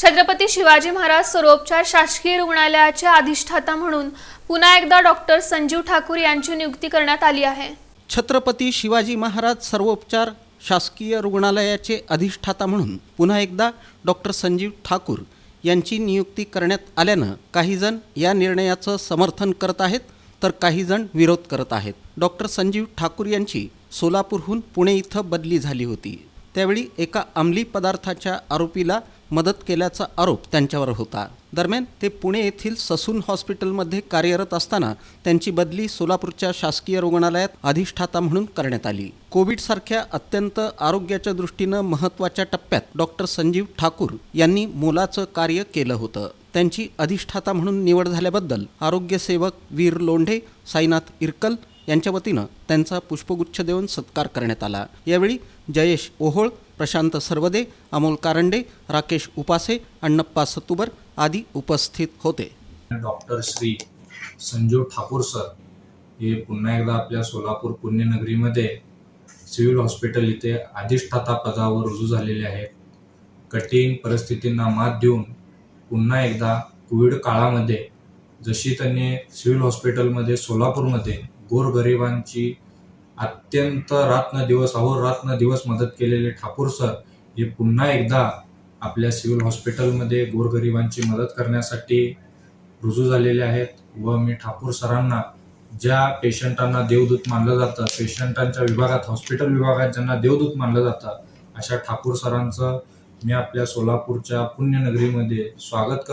छत्रपती शिवाजी महाराज सर्वोपचार शासकीय रुग्णालयाच्या अधिष्ठाता म्हणून पुन्हा एकदा डॉक्टर संजीव ठाकूर यांची नियुक्ती करण्यात आली आहे. छत्रपती शिवाजी महाराज सर्वोपचार शासकीय रुग्णालयाचे अधिष्ठाता म्हणून पुन्हा एकदा डॉक्टर संजीव ठाकूर यांची नियुक्ती करण्यात आल्यानं काहीजण या निर्णयाचं समर्थन करत आहेत तर काहीजण विरोध करत आहेत. डॉक्टर संजीव ठाकूर यांची सोलापूरहून पुणे इथं बदली झाली होती. त्यावेळी एका अंमली पदार्थाच्या आरोपीला मदत केल्याचा आरोप त्यांच्यावर होता. दरम्यान ते पुणे येथील ससून हॉस्पिटलमध्ये कार्यरत असताना त्यांची बदली सोलापूरच्या शासकीय रुग्णालयात अधिष्ठाता म्हणून करण्यात आली. कोविडसारख्या अत्यंत आरोग्याच्या दृष्टीनं महत्त्वाच्या टप्प्यात डॉक्टर संजीव ठाकूर यांनी मोलाचं कार्य केलं होतं. त्यांची अधिष्ठाता म्हणून निवड झाल्याबद्दल आरोग्यसेवक वीर लोंढे साईनाथ इरकल यांच्या वतीनं त्यांचा पुष्पगुच्छ देऊन सत्कार करण्यात आला. यावेळी जयेश ओहोळ प्रशांत सरवदे अमोल कारंडे राकेश उपासे अण्णप्पा सतुबर आदी उपस्थित होते. डॉक्टर श्री संजीव ठाकूर सर हे पुन्हा एकदा आपल्या सोलापूर पुण्यनगरीमध्ये सिव्हिल हॉस्पिटल इथे अधिष्ठाता पदावर रुजू झालेले आहेत. कठीण परिस्थितींना मात देऊन पुन्हा एकदा कोविड काळामध्ये जशी त्यांनी सिव्हिल हॉस्पिटलमध्ये सोलापूरमध्ये गोरगरिबांची अत्यंत रात्र दिवस अहोरात्र दिवस मदत केलेले ठाकूर सर हे पुन्हा एकदा आपल्या सिव्हिल हॉस्पिटलमध्ये गोरगरिबांची मदत करण्यासाठी रुजू झालेले आहेत व मी ठाकूर सरांना ज्या पेशंटांना देवदूत मानलं जातं पेशंटांच्या विभागात हॉस्पिटल विभागात ज्यांना देवदूत मानलं जातं अशा ठाकूर सरांचं मी आपल्या सोलापूरच्या पुण्यनगरीमध्ये स्वागत करतो.